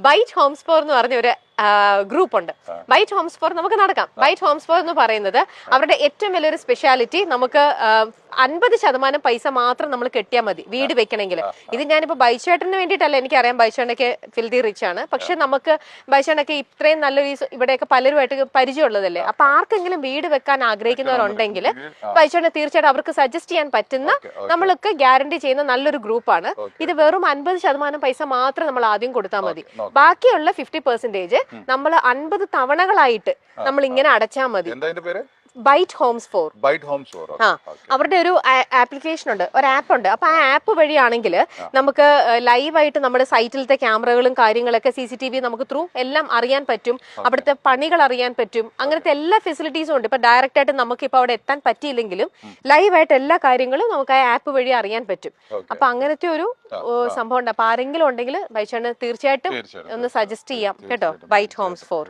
Byte ഹോംസ്പോർ എന്ന് പറഞ്ഞ ഒരു ഗ്രൂപ്പ് ഉണ്ട് ബൈറ്റ് ഹോംസ് ഫോർ നമുക്ക് നടക്കാം. വൈറ്റ് ഹോംസ് ഫോർ എന്ന് പറയുന്നത് അവരുടെ ഏറ്റവും വലിയൊരു സ്പെഷ്യാലിറ്റി നമുക്ക് അൻപത് ശതമാനം പൈസ മാത്രം നമ്മൾ കെട്ടിയാൽ മതി. വീട് വെക്കണമെങ്കിൽ. ഇത് ഞാനിപ്പോ ബൈച്ചേട്ടന് വേണ്ടിയിട്ടല്ല എനിക്കറിയാം ബൈച്ചേട്ടനൊക്കെ ഫിൽതി റിച്ച് ആണ്. പക്ഷെ നമുക്ക് ബൈച്ചേട്ടനൊക്കെ ഇത്രയും നല്ലൊരു ഇവിടെയൊക്കെ പലരുമായിട്ട് പരിചയമുള്ളതല്ലേ? അപ്പൊ ആർക്കെങ്കിലും വീട് വെക്കാൻ ആഗ്രഹിക്കുന്നവരുണ്ടെങ്കിൽ ബൈച്ചേട്ടനെ തീർച്ചയായിട്ടും അവർക്ക് സജസ്റ്റ് ചെയ്യാൻ പറ്റുന്ന. നമ്മൾക്ക് ഗ്യാരണ്ടി ചെയ്യുന്ന നല്ലൊരു ഗ്രൂപ്പാണ് ഇത് വെറും അൻപത് ശതമാനം പൈസ മാത്രം നമ്മൾ ആദ്യം കൊടുത്താൽ മതി. ബാക്കിയുള്ള ഫിഫ്റ്റി പെർസെന്റേജ് നമ്മൾ അൻപത് തവണകളായിട്ട് നമ്മൾ ഇങ്ങനെ അടച്ചാൽ മതി. എന്താ അതിന്റെ പേര്? Byte homes for byte homes for ആ അവരുടെ ഒരു ആപ്ലിക്കേഷൻ ഉണ്ട് ഒരു ആപ്പ് ഉണ്ട്. അപ്പൊ ആ ആപ്പ് വഴിയാണെങ്കിൽ നമുക്ക് ലൈവായിട്ട് നമ്മുടെ സൈറ്റിലത്തെ ക്യാമറകളും കാര്യങ്ങളൊക്കെ സി സി ടി വി നമുക്ക് ത്രൂ എല്ലാം അറിയാൻ പറ്റും. അവിടുത്തെ പണികൾ അറിയാൻ പറ്റും. അങ്ങനത്തെ എല്ലാ ഫെസിലിറ്റീസും ഉണ്ട്. ഇപ്പൊ ഡയറക്റ്റ് ആയിട്ട് നമുക്ക് ഇപ്പൊ അവിടെ എത്താൻ പറ്റിയില്ലെങ്കിലും ലൈവായിട്ട് എല്ലാ കാര്യങ്ങളും നമുക്ക് ആ ആപ്പ് വഴി അറിയാൻ പറ്റും. അപ്പൊ അങ്ങനത്തെ ഒരു സംഭവം ഉണ്ട്. അപ്പൊ ആരെങ്കിലും ഉണ്ടെങ്കിൽ ബൈച്ചാണ് തീർച്ചയായിട്ടും. ഒന്ന് സജസ്റ്റ് ചെയ്യാം. കേട്ടോ? Byte homes four